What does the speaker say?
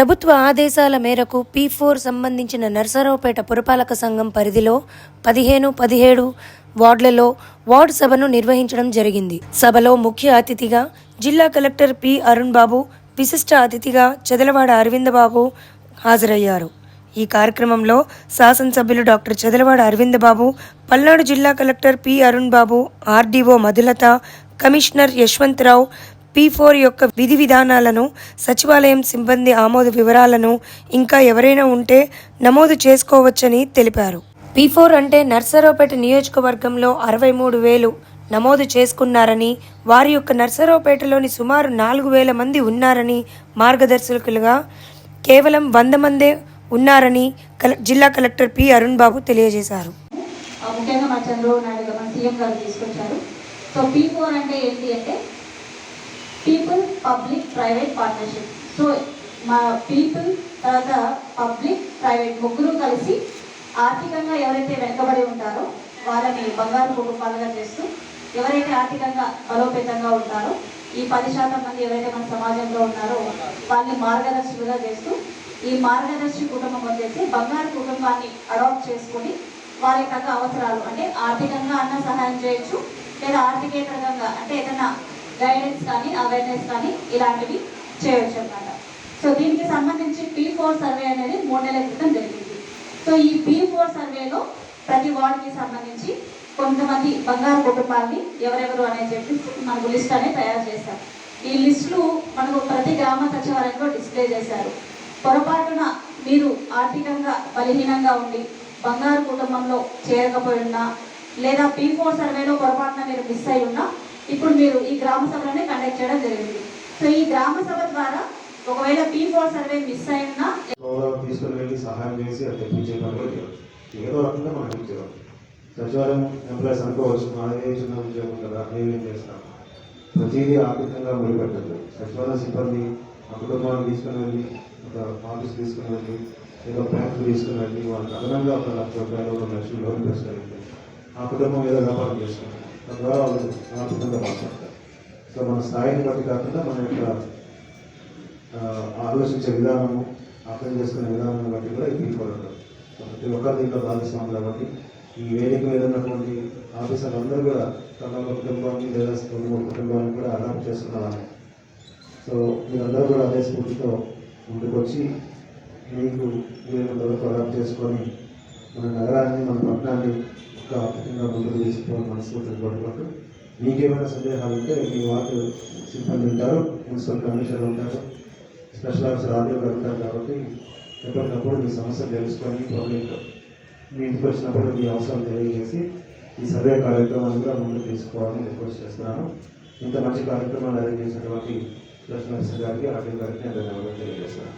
ప్రభుత్వ ఆదేశాల మేరకు పీ ఫోర్ సంబంధించిన నర్సరావుపేట పురపాలక సంఘం పరిధిలో పదిహేను పదిహేడు వార్డులలో వార్డు సభను నిర్వహించడం జరిగింది. సభలో ముఖ్య అతిథిగా జిల్లా కలెక్టర్ పి అరుణ్ బాబు విశిష్ట అతిథిగా చెదలవాడ అరవిందబాబు హాజరయ్యారు. ఈ కార్యక్రమంలో శాసనసభ్యులు డాక్టర్ చెదలవాడ అరవిందబాబు పల్నాడు జిల్లా collector P Arun Babu RDO Madhulatha commissioner Yashwantrao P four యొక్క విధి విధానాలను సచివాలయం సిబ్బంది ఆమోద వివరాలను ఇంకా ఎవరైనా ఉంటే నమోదు చేసుకోవచ్చని తెలిపారు. పీ ఫోర్ అంటే నర్సరావుపేట నియోజకవర్గంలో అరవై మూడు వేలు నమోదు చేసుకున్నారని వారి యొక్క నర్సరావుపేటలోని సుమారు నాలుగు వేల మంది ఉన్నారని మార్గదర్శకులుగా కేవలం వంద మందే ఉన్నారని జిల్లా కలెక్టర్ పి అరుణ్ బాబు తెలియజేశారు. ముఖ్యంగా మా చంద్రబాబు నాయుడు గారు మన సీఎం గారు తీసుకొచ్చారు. సో పీ ఫోర్ అంటే ఏంటి అంటే people public private partnership so మా పీపుల్ తర్వాత పబ్లిక్ ప్రైవేట్ ముగ్గురు కలిసి ఆర్థికంగా ఎవరైతే వెనుకబడి ఉంటారో వాళ్ళని బంగారు కుటుంబాలుగా చేస్తూ ఎవరైతే ఆర్థికంగా బలోపేతంగా ఉంటారో ఈ పది శాతం మంది ఎవరైతే మన సమాజంలో ఉన్నారో వాళ్ళని మార్గదర్శకులుగా చేస్తూ ఈ మార్గదర్శి కుటుంబం వచ్చేసి బంగారు కుటుంబాన్ని అడాప్ట్ చేసుకొని వారి తగ్గ అవసరాలు అంటే ఆర్థికంగా అన్న సహాయం చేయొచ్చు లేదా ఆర్థికేతరంగా అంటే ఏదైనా గైడెన్స్ కానీ అవేర్నెస్ కానీ ఇలాంటివి చేయొచ్చు అన్నమాట. సో దీనికి సంబంధించి పీ ఫోర్ సర్వే అనేది మూడు నెలల క్రితం జరిగింది. సో ఈ పీ ఫోర్ సర్వేలో ప్రతి వార్డుకి సంబంధించి కొంతమంది బంగారు కుటుంబాన్ని ఎవరెవరు అనేది చెప్పి మనకు లిస్ట్ అనేది తయారు చేశారు. ఈ లిస్టులు మనకు ప్రతి గ్రామ సచివాలయంలో డిస్ప్లే చేశారు. పొరపాటున మీరు ఆర్థికంగా బలహీనంగా ఉండి బంగారు కుటుంబంలో చేరకపోయి ఉన్నా లేదా పీ ఫోర్ సర్వేలో పొరపాటున మీరు మిస్ అయి ఉన్నా ఇప్పుడు మీరు ఈ గ్రామ సభలోనే కండక్ట్ చేయడం జరిగింది. సో ఈ గ్రామ సభ ద్వారా ఒకవేళ పీ ఫోర్ సర్వే మిస్ అయినా తీసుకుని వెళ్ళి సహాయం చేసి అది తెప్పించే ఏదో రకంగా మనం హెల్ప్ సచివాలయం ఎంప్లాయీస్ అనుకోవచ్చు మాదే చిన్న ఉద్యోగం కదా మేమేం చేస్తాం? ప్రతిదీ ఆర్థికంగా మొదలుపెట్టద్దు సచివాలయం సిబ్బంది ఆ కుటుంబాన్ని తీసుకుని వెళ్ళి ఒక ఆఫీస్ తీసుకుని వెళ్ళి ఏదో బ్యాంకు తీసుకుని వెళ్ళి వాళ్ళకి అదనంగా ఒక లక్ష రూపాయలు ఒక లక్షలు లోన్ తీసుకెళ్ళి ఆ కుటుంబం ఏదో వ్యాపారం చేసుకుంటుంది తద్వారా వాళ్ళు మాట్లాడతారు. సో మన స్థాయిని బట్టి కాకుండా మన యొక్క ఆలోచించే విధానము అర్థం చేసుకునే విధానం బట్టి కూడా ఇది పడతారు ప్రతి ఒక్కరు దీంట్లో భాగస్వాములు కాబట్టి ఈ వేదిక మీద ఉన్నటువంటి ఆఫీసర్లు అందరూ కూడా తమ కుటుంబాన్ని లేదా రెండు కుటుంబాన్ని కూడా అడాప్ట్ చేసుకున్నారు సో మీరందరూ కూడా అదే స్ఫూర్తితో ముందుకు వచ్చి మీకు వీళ్ళందరూ అడాప్ట్ చేసుకొని మన నగరాన్ని మన పట్టణాన్ని ఒక ఆర్థికంగా ముందుకు తీసుకోవాలని మనస్ఫూర్తిగా కోరుకుంటూ మీకేమైనా సందేహాలు ఉంటే మీ వార్డు సిబ్బంది ఉంటారు మున్సిపల్ కమిషనర్ ఉంటారు స్పెషల్ ఆఫీసర్ ఆర్డీఓ గారు ఉంటారు కాబట్టి ఎప్పటికప్పుడు మీ సమస్యలు తెలుసుకొని పబ్లిక్ మీ ఇంటికి వచ్చినప్పుడు మీ అవసరం తెలియజేసి ఈ సర్వే కార్యక్రమాన్ని కూడా ముందుకు తీసుకోవాలని రిక్వెస్ట్ చేస్తున్నాను. ఇంత మంచి కార్యక్రమాలు అరేంజ్ చేసినటువంటి స్పెషల్ ఆఫీసర్ గారికి ఆర్డీఓ గారికి నేను ధన్యవాదాలు తెలియజేస్తున్నాను.